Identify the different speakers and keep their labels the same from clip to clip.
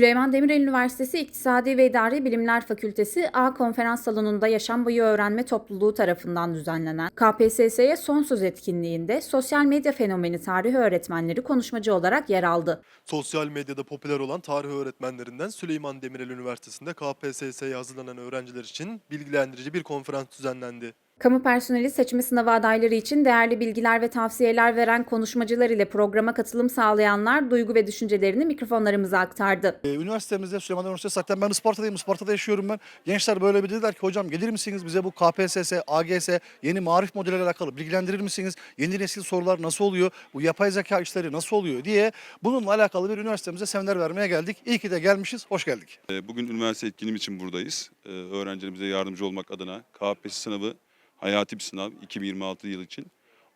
Speaker 1: Süleyman Demirel Üniversitesi İktisadi ve İdari Bilimler Fakültesi A Konferans Salonu'nda Yaşam Boyu Öğrenme Topluluğu tarafından düzenlenen KPSS'ye son söz etkinliğinde sosyal medya fenomeni tarih öğretmenleri konuşmacı olarak yer aldı.
Speaker 2: Sosyal medyada popüler olan tarih öğretmenlerinden Süleyman Demirel Üniversitesi'nde KPSS'ye hazırlanan öğrenciler için bilgilendirici bir konferans düzenlendi.
Speaker 1: Kamu personeli seçme sınavı adayları için değerli bilgiler ve tavsiyeler veren konuşmacılar ile programa katılım sağlayanlar duygu ve düşüncelerini mikrofonlarımıza aktardı.
Speaker 3: Ee, Üniversitemizde Süleyman Demirel Üniversitesi zaten ben Isparta'dayım. Isparta'da yaşıyorum ben. Gençler böyle bir dediler ki hocam gelir misiniz bize bu KPSS, AGS yeni marif modeliyle alakalı bilgilendirir misiniz? Yeni nesil sorular nasıl oluyor? Bu yapay zeka işleri nasıl oluyor diye bununla alakalı bir üniversitemize seminer vermeye geldik. İyi ki de gelmişiz. Hoş geldik.
Speaker 4: E, Bugün üniversite etkinliğim için buradayız. E, Öğrencilerimize yardımcı olmak adına KPSS sınavı hayati bir sınav 2026 yıl için.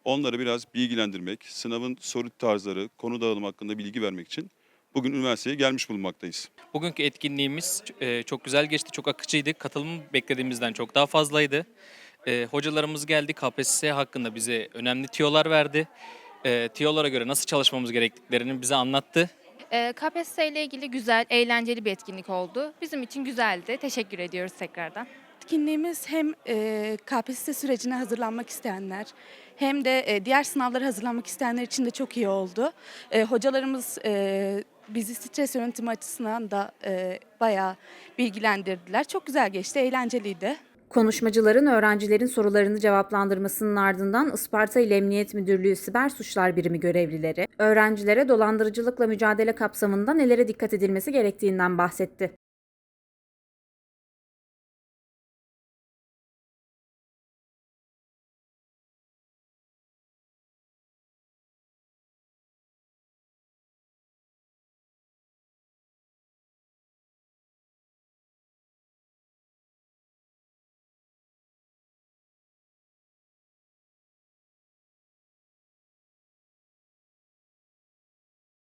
Speaker 4: Onları biraz bilgilendirmek, sınavın soru tarzları, konu dağılımı hakkında bilgi vermek için bugün üniversiteye gelmiş bulunmaktayız.
Speaker 5: Bugünkü etkinliğimiz e, çok güzel geçti, çok akıcıydı. Katılım beklediğimizden çok daha fazlaydı. E, hocalarımız geldi, KPSS hakkında bize önemli tiyolar verdi. E, tiyolara göre nasıl çalışmamız gerektiklerini bize anlattı.
Speaker 6: KPSS ile ilgili güzel, eğlenceli bir etkinlik oldu. Bizim için güzeldi. Teşekkür ediyoruz tekrardan.
Speaker 7: Etkinliğimiz hem e, KPSS sürecine hazırlanmak isteyenler hem de e, diğer sınavlara hazırlanmak isteyenler için de çok iyi oldu. E, hocalarımız e, bizi stres yönetimi açısından da e, bayağı bilgilendirdiler. Çok güzel geçti, eğlenceliydi.
Speaker 1: Konuşmacıların öğrencilerin sorularını cevaplandırmasının ardından Isparta İl Emniyet Müdürlüğü Siber Suçlar Birimi görevlileri, öğrencilere dolandırıcılıkla mücadele kapsamında nelere dikkat edilmesi gerektiğinden bahsetti.